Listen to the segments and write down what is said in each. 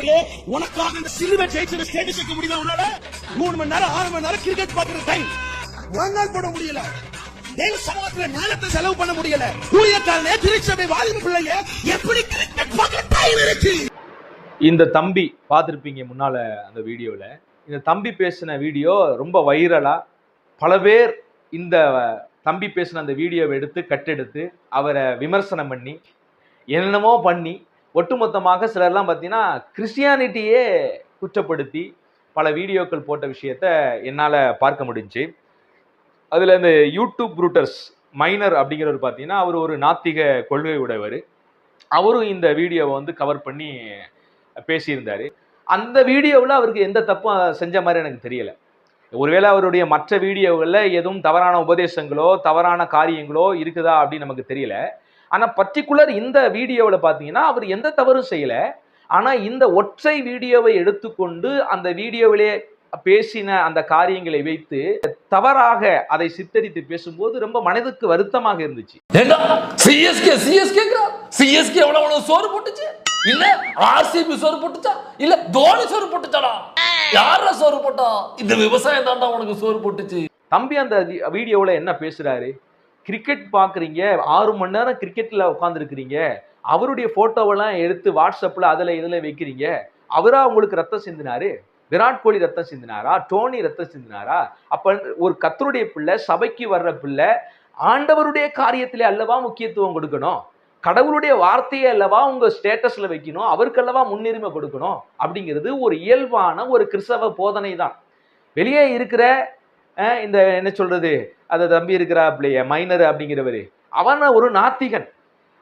தமிழ்நாட்டிலே உனக்காக இந்த சிலுவை ஜெயிச்சதை ஸ்டேட்டஸ் வைக்க முடியல உன்னால? மூணு மணி நேரம் ஆறு மணி நேரம் கிரிக்கெட் பாக்குற டைம் ஒரு போட முடியல. தேவ சமூகத்துல நேரத்தை செலவு பண்ண முடியல? ஊழியக்காரனே திருச்சபை வாலிப பிள்ளைய எப்படி கிரிக்கெட் பார்க்க டைம் இருக்கு? இந்த தம்பி பார்த்துருப்பீங்க முன்னால அந்த வீடியோவில் இந்த தம்பி பேசின வீடியோ ரொம்ப வைரலாக பல பேர் இந்த தம்பி பேசின அந்த வீடியோவை எடுத்து கட்டெடுத்து அவரை விமர்சனம் பண்ணி என்னென்னமோ பண்ணி ஒட்டுமொத்தமாக சிலர்லாம் பார்த்தீங்கன்னா கிறிஸ்டியானிட்டியே குற்றப்படுத்தி பல வீடியோக்கள் போட்ட விஷயத்த என்னால் பார்க்க முடிஞ்சு. அதில் இந்த யூடியூப் ரூட்டர்ஸ் மைனர் அப்படிங்கிறவர் பார்த்தீங்கன்னா அவர் ஒரு நாத்திக கொள்கை உடையவர். அவரும் இந்த வீடியோவை வந்து கவர் பண்ணி பேசியிருந்தார். அந்த வீடியோவில் அவருக்கு எந்த தப்பும் செஞ்ச மாதிரி எனக்கு தெரியலை. ஒருவேளை அவருடைய மற்ற வீடியோவில் எதுவும் தவறான உபதேசங்களோ தவறான காரியங்களோ இருக்குதா அப்படின்னு நமக்கு தெரியல. ஆனால் பர்டிகுலர் இந்த வீடியோவில் பார்த்தீங்கன்னா அவர் எந்த தவறும் செய்யலை. ஆனால் இந்த ஒற்றை வீடியோவை எடுத்துக்கொண்டு அந்த வீடியோவிலே பேசின அந்த காரியங்களை வைத்து தவறாக அதை சித்தரித்து பேசும்போது ரொம்ப மனதுக்கு வருத்தமாக இருந்துச்சு. சிஎஸ்கே சிஎஸ்கே எவ்வளவு எவ்வளவு சோறு போட்டுச்சு? இல்ல ஆர்சிபி சோறு போட்டுச்சா? இல்ல தோனி சோறு போட்டுச்சாடா? யாரா சோறு போட்டா? இந்த விவசாயம் தாண்டா உனக்கு சோறு போட்டுச்சு. தம்பி அந்த வீடியோவில் என்ன பேசுறாரு? கிரிக்கெட் பார்க்குறீங்க ஆறு மணி நேரம் கிரிக்கெட்டில் உட்காந்துருக்கிறீங்க அவருடைய ஃபோட்டோவெல்லாம் எடுத்து வாட்ஸ்அப்பில் அதில் இதில் வைக்கிறீங்க. அவராக உங்களுக்கு ரத்தம் சிந்தினாரு? விராட் கோலி ரத்தம் சிந்தினாரா? டோனி ரத்தம் சிந்தினாரா? அப்போ ஒரு கத்தருடைய பிள்ளை சபைக்கு வர்ற பிள்ளை ஆண்டவருடைய காரியத்திலே அல்லவா முக்கியத்துவம் கொடுக்கணும்? கடவுளுடைய வார்த்தையை அல்லவா உங்கள் ஸ்டேட்டஸில் வைக்கணும்? அவருக்கு அல்லவா முன்னுரிமை கொடுக்கணும்? அப்படிங்கிறது ஒரு இயல்பான ஒரு கிறிஸ்தவ போதனை தான் வெளியே இருக்கிற இந்த என்ன சொல்கிறது அந்த தம்பி இருக்கிறாப்லைய மைனர் அப்படிங்கிறவர். அவன் ஒரு நாத்திகன்.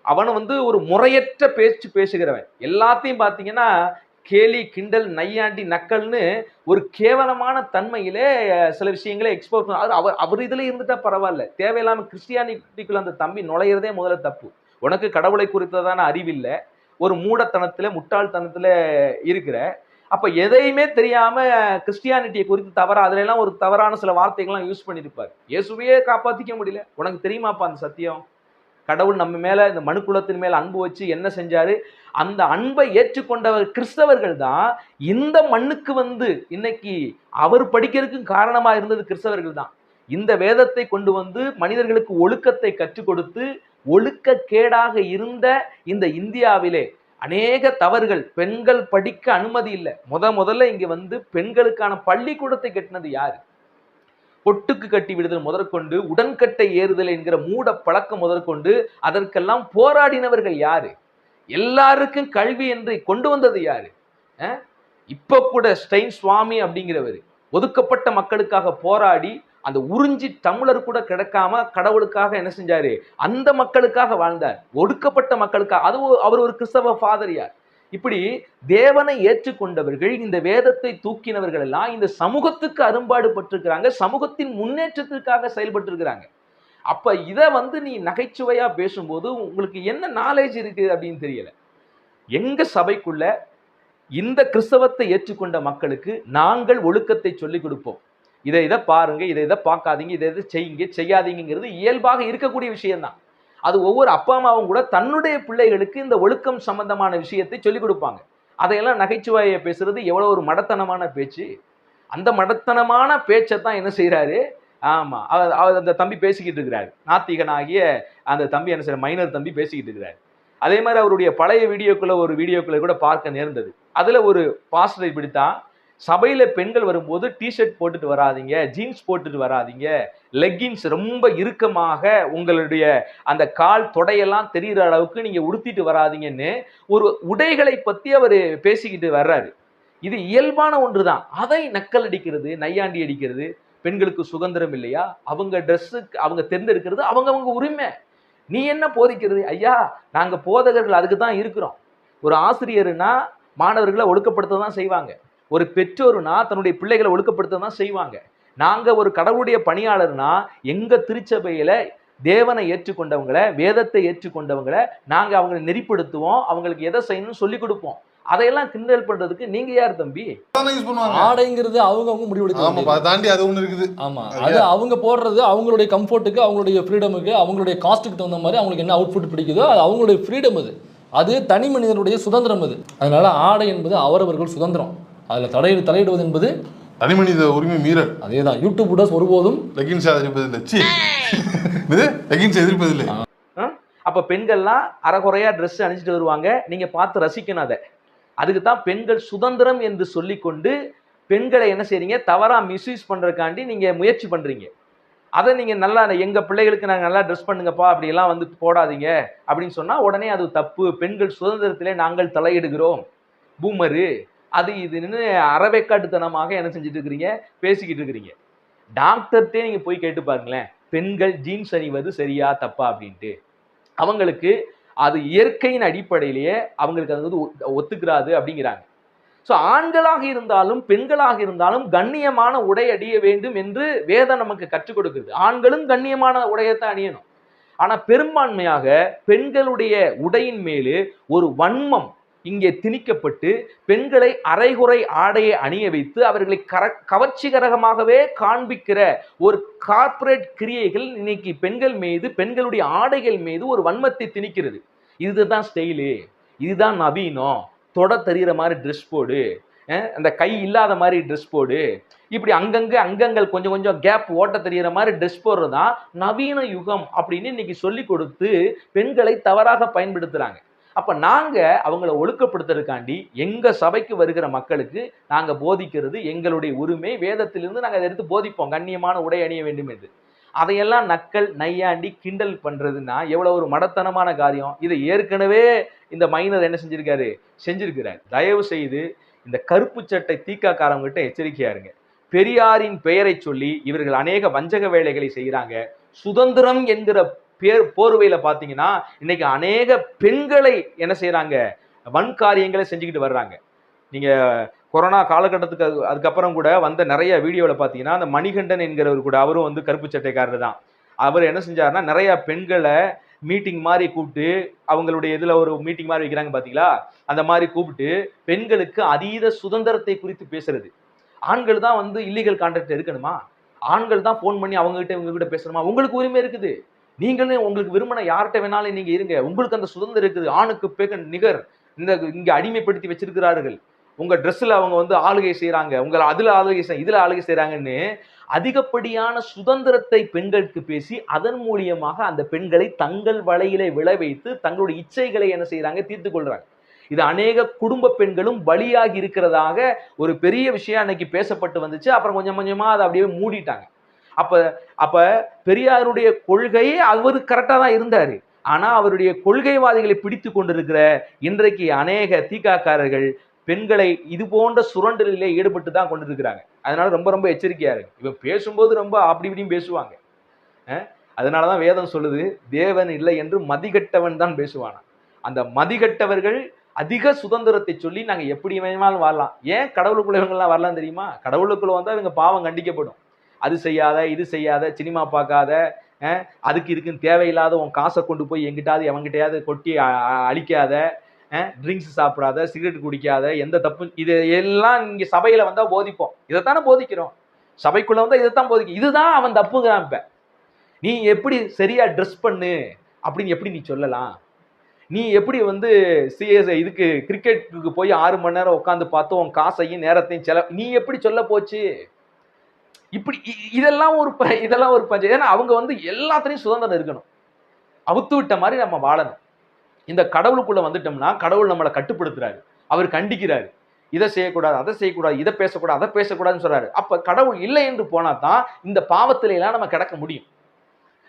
அவன் வந்து ஒரு முறையற்ற பேச்சு பேசுகிறவன். எல்லாத்தையும் பார்த்தீங்கன்னா கேலி கிண்டல் நையாண்டி நக்கல்னு ஒரு கேவலமான தன்மையிலே சில விஷயங்களை எக்ஸ்போஸ் அவர் அவர் இதில் இருந்துட்டா பரவாயில்ல. தேவையில்லாமல் கிறிஸ்டியானிட்டிக்குள்ள அந்த தம்பி நுழையிறதே முதல்ல தப்பு. உனக்கு கடவுளை குறித்ததான அறிவில்லை. ஒரு மூடத்தனத்தில் முட்டாள்தனத்தில் இருக்கிற அப்போ எதையுமே தெரியாமல் கிறிஸ்டியானிட்டியை குறித்து தவறா அதுல எல்லாம் ஒரு தவறான சில வார்த்தைகள்லாம் யூஸ் பண்ணியிருப்பார் இயேசுவையே காப்பாற்றிக்க முடியல. உனக்கு தெரியுமாப்பா அந்த சத்தியம்? கடவுள் நம்ம மேலே இந்த மனுக்குலத்தின் மேல் அன்பு வச்சு என்ன செஞ்சாரு? அந்த அன்பை ஏற்றுக்கொண்டவர் கிறிஸ்தவர்கள் தான் இந்த மண்ணுக்கு வந்து இன்னைக்கு அவர் படிக்கிறதுக்கும் காரணமாக இருந்தது கிறிஸ்தவர்கள் தான். இந்த வேதத்தை கொண்டு வந்து மனிதர்களுக்கு ஒழுக்கத்தை கற்றுக் கொடுத்து ஒழுக்கக்கேடாக இருந்த இந்த இந்தியாவிலே அநேக தவறுகள் பெண்கள் படிக்க அனுமதி இல்லை. முத முதல்ல இங்க வந்து பெண்களுக்கான பள்ளிக்கூடத்தை கட்டினது யார்? பொட்டுக்கு கட்டி விடுதல் முதற்கொண்டு உடன்கட்டை ஏறுதல் என்கிற மூட பழக்கம் முதற்கொண்டு அதற்கெல்லாம் போராடினவர்கள் யாரு? எல்லாருக்கும் கல்வி என்று கொண்டு வந்தது யாரு? இப்போ இப்ப கூட ஸ்டைன் சுவாமி அப்படிங்கிறவர் ஒதுக்கப்பட்ட மக்களுக்காக போராடி அந்த உறிஞ்சி தமிழர் கூட கிடைக்காம கடவுளுக்காக என்ன செஞ்சாரு? அந்த மக்களுக்காக வாழ்ந்தார். ஒடுக்கப்பட்ட மக்களுக்காக. அது அவர் ஒரு கிறிஸ்தவ ஃபாதரியார் இப்படி தேவனை ஏற்றுக்கொண்டவர்கள் இந்த வேதத்தை தூக்கினவர்கள் எல்லாம் இந்த சமூகத்துக்கு அரும்பாடு பட்டிருக்கிறாங்க. சமூகத்தின் முன்னேற்றத்திற்காக செயல்பட்டு இருக்கிறாங்க அப்ப இதை வந்து நீ நகைச்சுவையா பேசும்போது உங்களுக்கு என்ன நாலேஜ் இருக்கு அப்படின்னு தெரியல. எங்க சபைக்குள்ள இந்த கிறிஸ்தவத்தை ஏற்றுக்கொண்ட மக்களுக்கு நாங்கள் ஒழுக்கத்தை சொல்லிக் கொடுப்போம். இதை இதை பாருங்க இதை இதை பார்க்காதீங்க இதை இதை செய்யுங்க செய்யாதீங்கிறது இயல்பாக இருக்கக்கூடிய விஷயம்தான். அது ஒவ்வொரு அப்பா அம்மாவும் கூட தன்னுடைய பிள்ளைகளுக்கு இந்த ஒழுக்கம் சம்பந்தமான விஷயத்தை சொல்லிக் கொடுப்பாங்க. அதையெல்லாம் நகைச்சுவையை பேசுறது எவ்வளோ ஒரு மடத்தனமான பேச்சு. அந்த மடத்தனமான பேச்சை தான் என்ன செய்கிறாரு ஆமாம் அவர் அவர் அந்த தம்பி பேசிக்கிட்டு இருக்கிறாரு. நாத்திகனாகிய அந்த தம்பி என்ன செய்ய மைனர் தம்பி பேசிக்கிட்டு இருக்கிறாரு. அதே மாதிரி அவருடைய பழைய வீடியோக்குள்ள ஒரு வீடியோக்குள்ள கூட பார்க்க நேர்ந்தது. அதில் ஒரு பாஸ்டர் இப்படித்தான் சபையில் பெண்கள் வரும்போது டிஷர்ட் போட்டுட்டு வராதீங்க ஜீன்ஸ் போட்டுட்டு வராதீங்க. லெக்கின்ஸ் ரொம்ப இறுக்கமாக உங்களுடைய அந்த கால் தொடையெல்லாம் தெரிகிற அளவுக்கு நீங்கள் உடுத்திட்டு வராதீங்கன்னு ஒரு உடைகளை பற்றி அவர் பேசிக்கிட்டு வர்றாரு. இது இயல்பான ஒன்று தான் அதை நக்கல் அடிக்கிறது நையாண்டி அடிக்கிறது பெண்களுக்கு சுதந்திரம் இல்லையா? அவங்க ட்ரெஸ்ஸுக்கு அவங்க தேர்ந்தெடுக்கிறது அவங்கவுங்க உரிமை. நீ என்ன போதிக்கிறது? ஐயா நாங்கள் போதகர்கள் அதுக்கு தான் இருக்கிறோம். ஒரு ஆசிரியர்னா மாணவர்களை ஒழுக்கப்படுத்த தான் செய்வாங்க. ஒரு பெற்றோர்னா தன்னுடைய பிள்ளைகளை ஒழுக்கப்படுத்த தான் செய்வாங்க. நாங்க ஒரு கடவுளுடைய பணியாளர்னா எங்க திருச்சபையில தேவனை ஏற்றுக்கொண்டவங்களை வேதத்தை ஏற்றுக்கொண்டவங்களை நாங்க அவங்களை நெறிப்படுத்துவோம் அவங்களுக்கு எதை செய்யணும்னு சொல்லி கொடுப்போம். அதையெல்லாம் கிண்டல் பண்றதுக்கு நீங்க யார் தம்பி? யூஸ் பண்ணுவாங்க. ஆடைங்கிறது அவங்க அவங்க முடிவெடுக்க தாண்டி அது ஒண்ணு இருக்குது. ஆமா அது அவங்க போடுறது அவங்களுடைய கம்ஃபர்ட்டுக்கு அவங்களுடைய ஃப்ரீடமுக்கு அவங்களுடைய காஸ்ட்டுக்கு தகுந்த மாதிரி அவங்களுக்கு என்ன அவுட்ஃபுட் பிடிக்குதோ அது அவங்களுடைய ஃப்ரீடம் அது. அது தனி மனிதனுடைய சுதந்திரம் அது. அதனால ஆடை என்பது அவரவர்கள் சுதந்திரம். அதில் தலையிடு தலையிடுவது என்பது தனி மனித உரிமை மீறல். அதே தான் யூடியூப் உடஸ் ஒருபோதும் லெகின்ஸ் எதிர்ப்பதில்லை. சி இது லெகின்ஸ் எதிர்ப்பதில்லை? அப்ப பெண்கள்லாம் அறகுறையா ட்ரெஸ் அணிஞ்சிட்டு வருவாங்க. நீங்க பார்த்து ரசிக்கணும் அதை. அதுக்கு தான் பெண்கள் சுதந்திரம் என்று சொல்லிக்கொண்டு பெண்களை என்ன செய்றீங்க? தவறா மிஸ்யூஸ் பண்றதுக்காண்டி நீங்க முயற்சி பண்றீங்க. அதை நீங்க நல்லா எங்க பிள்ளைகளுக்கு நாங்க நல்லா ட்ரெஸ் பண்ணுங்கப்பா அப்படியெல்லாம் வந்து போடாதீங்க. அப்படின்னு சொன்னா உடனே அது தப்பு. பெண்கள் சுதந்திரத்திலே நாங்கள் தலையிடுகிறோம். பூமரு. அது இதுன்னு அறவேக்காட்டுத்தனமாக என்ன செஞ்சுட்டு இருக்கிறீங்க பேசிக்கிட்டு இருக்கிறீங்க டாக்டர்கிட்டே நீங்கள் போய் கேட்டு பாருங்களேன். பெண்கள் ஜீன்ஸ் அணிவது சரியா தப்பா அப்படின்ட்டு. அவங்களுக்கு அது இயற்கையின் அடிப்படையிலேயே அவங்களுக்கு அது வந்து ஒ- ஒத்துக்கிறாது அப்படிங்கிறாங்க. ஸோ ஆண்களாக இருந்தாலும் பெண்களாக இருந்தாலும் கண்ணியமான உடை அணிய வேண்டும் என்று வேதம் நமக்கு கற்றுக் கொடுக்குது. ஆண்களும் கண்ணியமான உடையத்தை அணியணும். ஆனால் பெரும்பான்மையாக பெண்களுடைய உடையின் மேலு ஒரு வன்மம் இங்கே திணிக்கப்பட்டு பெண்களை அரைகுறை ஆடையை அணிய வைத்து அவர்களை கர கவர்ச்சிகரகமாகவே காண்பிக்கிற ஒரு கார்ப்பரேட் கிரியைகள் இன்னைக்கு பெண்கள் மீது பெண்களுடைய ஆடைகள் மீது ஒரு வன்மத்தை திணிக்கிறது. இதுதான் ஸ்டைலு இதுதான் நவீனம். தொட தெரிகிற மாதிரி ட்ரெஸ் போடு. அந்த கை இல்லாத மாதிரி ட்ரெஸ் போடு. இப்படி அங்கங்கே அங்கங்கள் கொஞ்சம் கொஞ்சம் கேப் ஓட்ட தெரிகிற மாதிரி ட்ரெஸ் போடுறது தான் நவீன யுகம் அப்படின்னு இன்னைக்கு சொல்லி கொடுத்து பெண்களை தவறாக பயன்படுத்துகிறாங்க அப்ப நாங்க அவங்கள ஒழுக்கப்படுத்துறதுக்காண்டி எங்க சபைக்கு வருகிற மக்களுக்கு நாங்க போதிக்கிறது எங்களுடைய உரிமை. வேதத்திலிருந்து நாங்க அதை எடுத்து போதிப்போம். கண்ணியமான உடை அணிய வேண்டும் என்று. அதையெல்லாம் நக்கல் நையாண்டி கிண்டல் பண்றதுன்னா எவ்வளவு ஒரு மடத்தனமான காரியம். இதை ஏற்கனவே இந்த மைனர் என்ன செஞ்சிருக்காரு? செஞ்சிருக்கிறார். தயவு செய்து இந்த கருப்பு சட்டை தீக்காக்காரவங்கிட்ட எச்சரிக்கையா இருங்க. பெரியாரின் பெயரை சொல்லி இவர்கள் அநேக வஞ்சக வேலைகளை செய்கிறாங்க சுதந்திரம் என்கிற பேர் போர்வையில் பார்த்தீங்கன்னா இன்னைக்கு அநேக பெண்களை என்ன செய்றாங்க? வன்காரியங்களை செஞ்சுக்கிட்டு வர்றாங்க. நீங்கள் கொரோனா காலகட்டத்துக்கு அதுக்கப்புறம் கூட வந்த நிறைய வீடியோவில் பார்த்தீங்கன்னா அந்த மணிகண்டன் என்கிறவர் கூட அவரும் வந்து கருப்பு சட்டைக்காரர் தான். அவர் என்ன செஞ்சாருன்னா நிறைய பெண்களை மீட்டிங் மாதிரி கூப்பிட்டு அவங்களுடைய இதில் ஒரு மீட்டிங் மாதிரி வைக்கிறாங்க பார்த்தீங்களா? அந்த மாதிரி கூப்பிட்டு பெண்களுக்கு அதீத சுதந்திரத்தை குறித்து பேசுறது. ஆண்கள் தான் வந்து இல்லீகல் கான்டாக்ட் இருக்கணுமா ஆண்கள் தான் ஃபோன் பண்ணி அவங்ககிட்ட இவங்க கிட்ட பேசணுமா? உங்களுக்கு உரிமை இருக்குது. நீங்களும் உங்களுக்கு விரும்பின யார்கிட்ட வேணாலும் நீங்க இருங்க. உங்களுக்கு அந்த சுதந்திரம் இருக்குது. ஆணுக்கு பேக நிகர். இந்த இங்க அடிமைப்படுத்தி வச்சிருக்கிறார்கள். உங்க ட்ரெஸ்ல அவங்க வந்து ஆளுகை செய்யறாங்க உங்களை அதுல ஆளுகை செய்ய இதுல ஆளுகை செய்யறாங்கன்னு அதிகப்படியான சுதந்திரத்தை பெண்களுக்கு பேசி அதன் மூலியமாக அந்த பெண்களை தங்கள் வலையிலே விளை வைத்து தங்களுடைய இச்சைகளை என்ன செய்யறாங்க தீர்த்து கொள்றாங்க. இது அநேக குடும்ப பெண்களும் பலியாகி இருக்கிறதாக ஒரு பெரிய விஷயம் அன்னைக்கு பேசப்பட்டு வந்துச்சு. அப்புறம் கொஞ்சம் கொஞ்சமா அதை அப்படியே மூடிட்டாங்க. அப்போ அப்போ பெரியாருடைய கொள்கையே அவர் கரெக்டாக தான் இருந்தார். ஆனால் அவருடைய கொள்கைவாதிகளை பிடித்து கொண்டிருக்கிற இன்றைக்கு அநேக தீக்காக்காரர்கள் பெண்களை இது போன்ற சுரண்டலிலே ஈடுபட்டு தான் கொண்டிருக்கிறாங்க. அதனால ரொம்ப ரொம்ப எச்சரிக்கையா இருக்கு. இவன் பேசும்போது ரொம்ப அப்படி இப்படியும் பேசுவாங்க. அதனால தான் வேதம் சொல்லுது தேவன் இல்லை என்று மதிகட்டவன் தான் பேசுவானா அந்த மதிகட்டவர்கள் அதிக சுதந்திரத்தை சொல்லி நாங்கள் எப்படி வேணாலும் வாழலாம். ஏன் கடவுளுக்குள்ள இவங்கெல்லாம் வரலாம் தெரியுமா? கடவுளுக்குள்ள வந்தால் இவங்க பாவம் கண்டிக்கப்படும். அது செய்யாத இது செய்யாத சினிமா பார்க்காத அதுக்கு இதுக்குன்னு தேவையில்லாத உன் காசை கொண்டு போய் எங்கிட்டாவது எவங்கிட்டயாவது கொட்டி அழிக்காத ட்ரிங்க்ஸ் சாப்பிடாத சிகரெட் குடிக்காத எந்த தப்பு இது எல்லாம் இங்கே சபையில் வந்தால் போதிப்போம். இதைத்தானே போதிக்கிறோம். சபைக்குள்ள வந்தால் இதைத்தான் போதிக்கும் இதுதான் அவன் தப்புங்கிறான் இப்போ. நீ எப்படி சரியாக ட்ரெஸ் பண்ணு அப்படின்னு எப்படி நீ சொல்லலாம்? நீ எப்படி வந்து சிஎஸ் இதுக்கு கிரிக்கெட்டுக்கு போய் ஆறு மணி நேரம் உட்காந்து பார்த்து உன் காசையும் நேரத்தையும் செல நீ எப்படி சொல்ல போச்சு? இப்படி இ- இதெல்லாம் ஒரு இதெல்லாம் ஒரு பஞ்சம். ஏன்னா அவங்க வந்து எல்லாத்துலேயும் சுதந்திரம் இருக்கணும். அவுத்து விட்ட மாதிரி நம்ம வாழணும். இந்த கடவுளுக்குள்ள வந்துட்டோம்னா கடவுள் நம்மளை கட்டுப்படுத்துறாரு. அவர் கண்டிக்கிறாரு. இதை செய்யக்கூடாது அதை செய்யக்கூடாது இதை பேசக்கூடாது அதை பேசக்கூடாதுன்னு சொல்றாரு. அப்ப கடவுள் இல்லை என்று போனா தான் இந்த பாவத்தில எல்லாம் நம்ம கிடக்க முடியும்.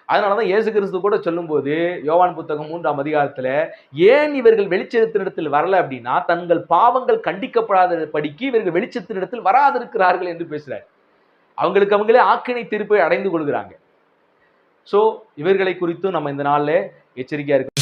அதனாலதான் இயேசு கிறிஸ்து கூட சொல்லும்போது யோவான் புத்தகம் மூன்றாம் அதிகாரத்துல ஏன் இவர்கள் வெளிச்சத்தினிடத்தில் வரல அப்படின்னா தங்கள் பாவங்கள் கண்டிக்கப்படாத படிக்கு இவர்கள் வெளிச்சத்தினிடத்தில் வராதிருக்கிறார்கள் என்று பேசுறாரு. அவங்களுக்கு அவங்களே ஆக்கினை தீர்ப்பை அடைந்து கொள்கிறாங்க. சோ இவர்களை குறித்தும் நம்ம இந்த நாளில் எச்சரிக்கையாக இருக்க